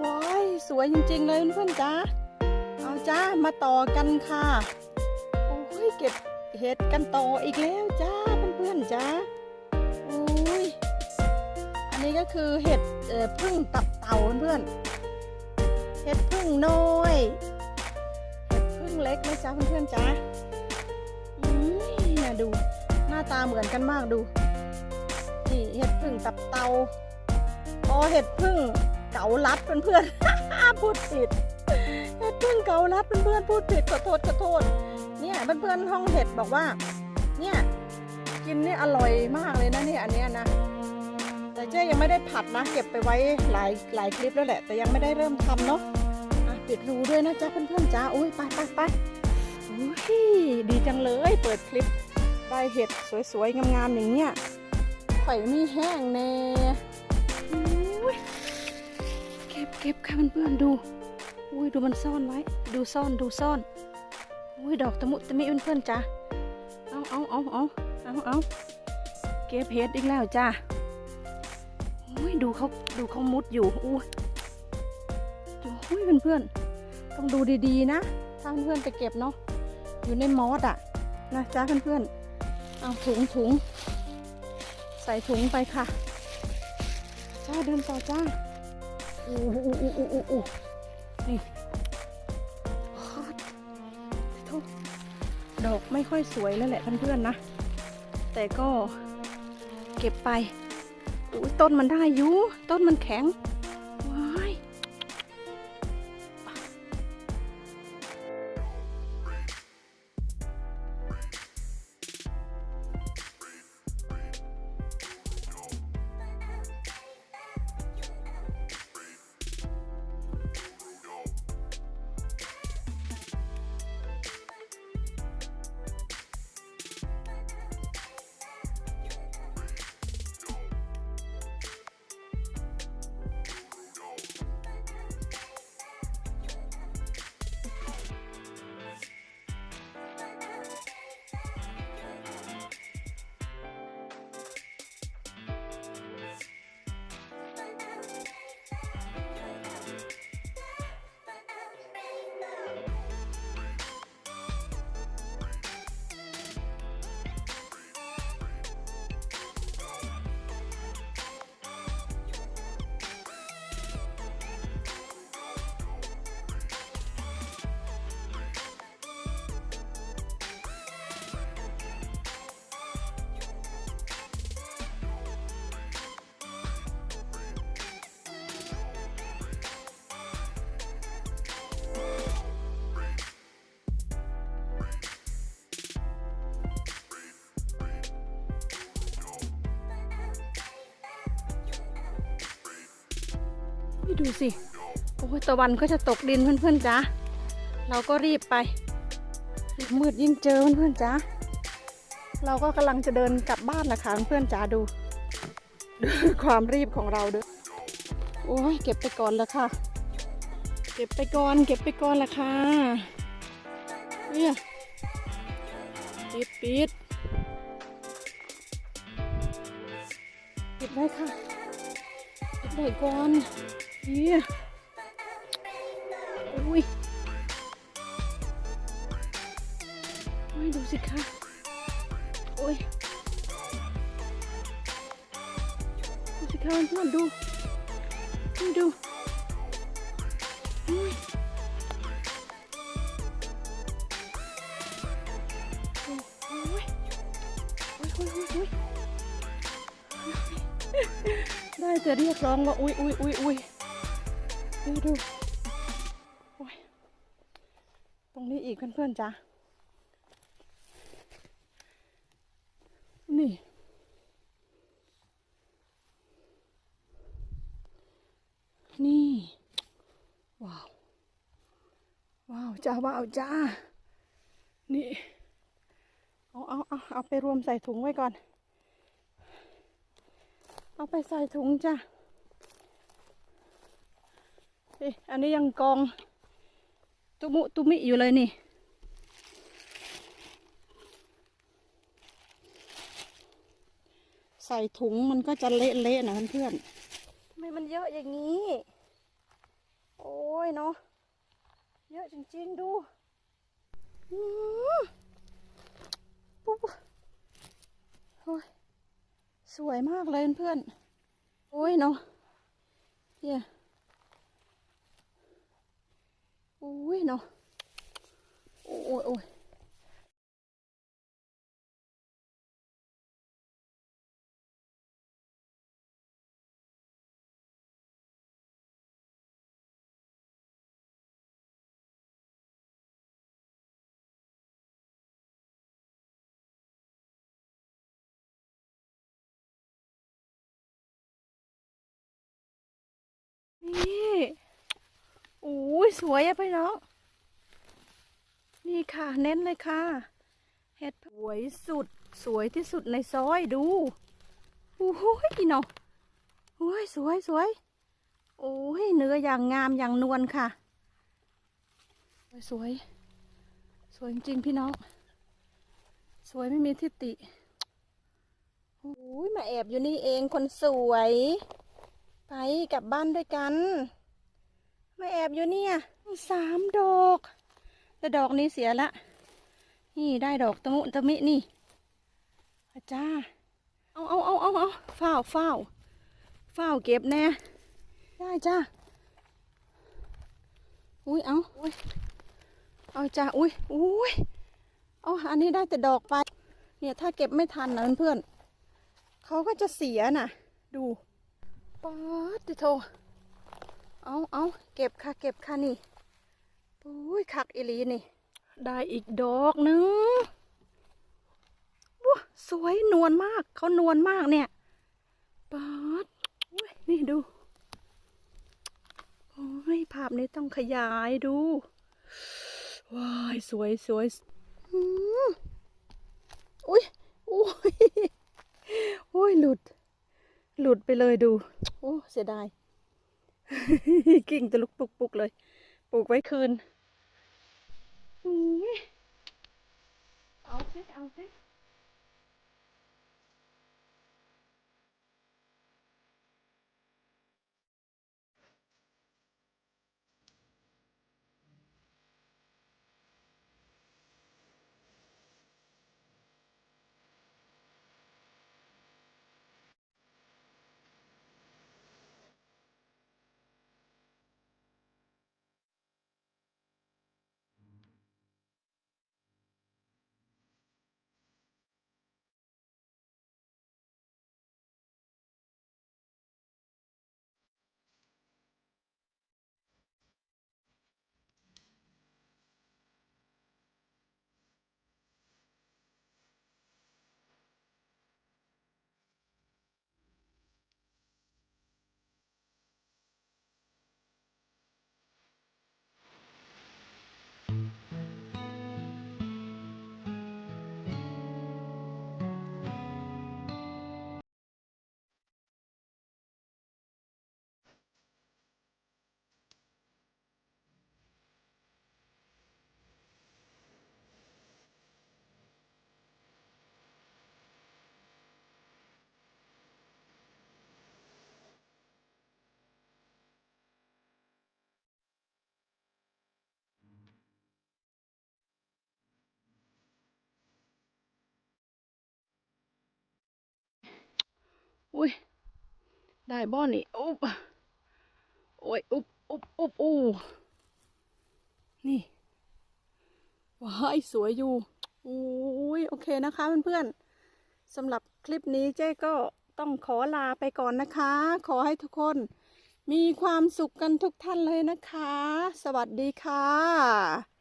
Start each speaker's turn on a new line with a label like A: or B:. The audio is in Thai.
A: ว้ายสวยจริงๆเลยเพื่อนๆจ้าเอาจ้ามาต่อกันค่ะ โอ้ยเก็บเห็ดกันต่ออีกแล้วจ้าเพื่อนๆจ้าโอ้ยอันนี้ก็คือเห็ดพึ่งตับเต่าเพื่อนๆเห็ดพึ่งน้อยเห็ดพึ่งเล็กนะจ๊ะเพื่อนๆจ้าอืมน่าดูหน้าตาเหมือนกันมากดูนี่เห็ดพึ่งตับเต่าอ๋อเห็ดพึ่ง เกาลัดเพื่อนๆพูดผิดเห็ดพึ่งเกาลัดเพื่อนๆพูดผิดขอโทษขอโทษ เนี่ยเพื่อนๆห้องเห็ดบอกว่า เนี่ยกินนี่อร่อยมากเลยนะเนี่ยอันเนี้ยนะแต่เจ๊ยังไม่ได้ผัดนะ เก็บไปไว้หลายหลายคลิปแล้วแหละ แต่ยังไม่ได้เริ่มทำเนาะะปิดรูด้วยนะจ๊ะเพื่อนๆจ้าอุ้ยไปไปไปอุ้ยดีจังเลยเปิดคลิปได้เห็ดสวยๆงามๆอย่างเนี้ยไข่มีแห้งแน่อุ้ย เก็บค่ะเพื่อนๆดู อุ้ยดูมันซ่อนไว้ ดูซ่อนดูซ่อน อุ้ยดอกตะมุตะมิเพื่อนๆจ้าเอาเอาเอาเอาเอาเอาเก็บเห็ดอีกแล้วจ้าอุ้ยดูเขาดูเขามุดอยู่ อุ้ยดูอุ้ยเพื่อนๆต้องดูดีๆนะ ถ้าเพื่อนๆไปเก็บเนาะ อยู่ในมอสอะนะจ้าเพื่อนๆ เอาถุงถุงใส่ถุงไปค่ะ จ้าเดินต่อจ้า อู้อู้อู้อู้อู้อู้นี่ดโถ่ดอกไม่ค่อยสวยแล้วแหละเพื่อนๆนะ แต่ก็เก็บไปอุ้ยต้นมันได้อยู่ ต้นมันแข็ง นี่ดูสิ โอ้ยตะวันก็จะตกดินเพื่อนๆจ้าเราก็รีบไป มืดยิ่งเจอเพื่อนๆจ้าเราก็กำลังจะเดินกลับบ้านนะคะเพื่อนๆจ้าดูดู ความรีบของเราด้วยโอ้ยเก็บไปก่อนละค่ะ เก็บไปก่อน เก็บไปก่อนละค่ะเนี่ยปิดปิดปิดได้ค่ะเด็กก่อน เฮียอุ้ยโอ้ยดูสิคะโอ้ยดูสิคะเพื่อนดูนี่ดูอุ้ยโอ้ยโอ้ยโอ้ยโอ้ยโอ้ยได้จะเรียกร้องว่าอุ้ยอุ้ยอุ้ยอุ้ย ดูดูโอ้ยตรงนี้อีกเพื่อนๆจ้ะนี่ นี่ ว้าว ว้าวจ้าว้าวจ้า นี่ เอาเอาเอาเอาไปรวมใส่ถุงไว้ก่อน เอาไปใส่ถุงจ้ะ อันนี้ยังกอง ตุมุตุมิอยู่เลยนี่ ใส่ถุงมันก็จะเละๆนะเพื่อนทำไมมันเยอะอย่างนี้ โอ้ยเนาะ เยอะจริงๆดูปุ๊บโอ้ยสวยมากเลยเพื่อน โอ้ยเนาะเฮียโอ้ย เนาะโอ้ยโอ้ยนี่โอ้ยสวยอะพี่น้อง นี่ค่ะ เน้นเลยค่ะ เห็ดสวยสุด สวยที่สุดในซอยดูโอ้ยเนาะโอ้ยสวยสวยโอ้ยเนื้ออย่างงามอย่างนวลค่ะสวยสวยสวยจริงพี่น้อง สวยไม่มีทิฏฐิโอ้ยมาแอบอยู่นี่เองคนสวย ไปกลับบ้านด้วยกัน มาแอบอยู่เนี่ยสามดอก แต่ดอกนี้เสียละ นี่ได้ดอกตะมุตะมินี่อาจ้าเอาเอาเอาเอาเอาฝ้าวฝ้าวฝ้าวเก็บแน่ ได้จ้าอุ้ยเอาอุ้ยเอาจ้าอุ้ยอุ้ยเอาอันนี้ได้แต่ดอกไป เนี่ยถ้าเก็บไม่ทันนะเพื่อนๆเขาก็จะเสียน่ะ ดูป๊าดิโทเอาเอาเก็บค่ะ เก็บค่ะนี่ อุ้ยคักอีหลีนี่ ได้อีกดอกหนึงว้าสวยนวลมาก เขานวลมากเนี่ยป๊าดอุ้ยนี่ดู โอ้ย ภาพนี้ต้องขยายดู ว้าย สวยสวยอืมอุ้ยอุ้ยอุ้ย หลุด หลุดไปเลยดู โอ้ เสียดาย กิ่งตะลุกปุกปุกเลย ปลูกไว้คืน เอาสิเอาสิ อุ้ย ได้บ้อนนี่อุ๊บโอ้ยอุ๊บอุ๊บอุ๊บอู้นี่ว้ายสวยอยู่อุ้ยโอเคนะคะเพื่อนๆสำหรับคลิปนี้เจ๊ก็ต้องขอลาไปก่อนนะคะ ขอให้ทุกคนมีความสุขกันทุกท่านเลยนะคะ สวัสดีค่ะ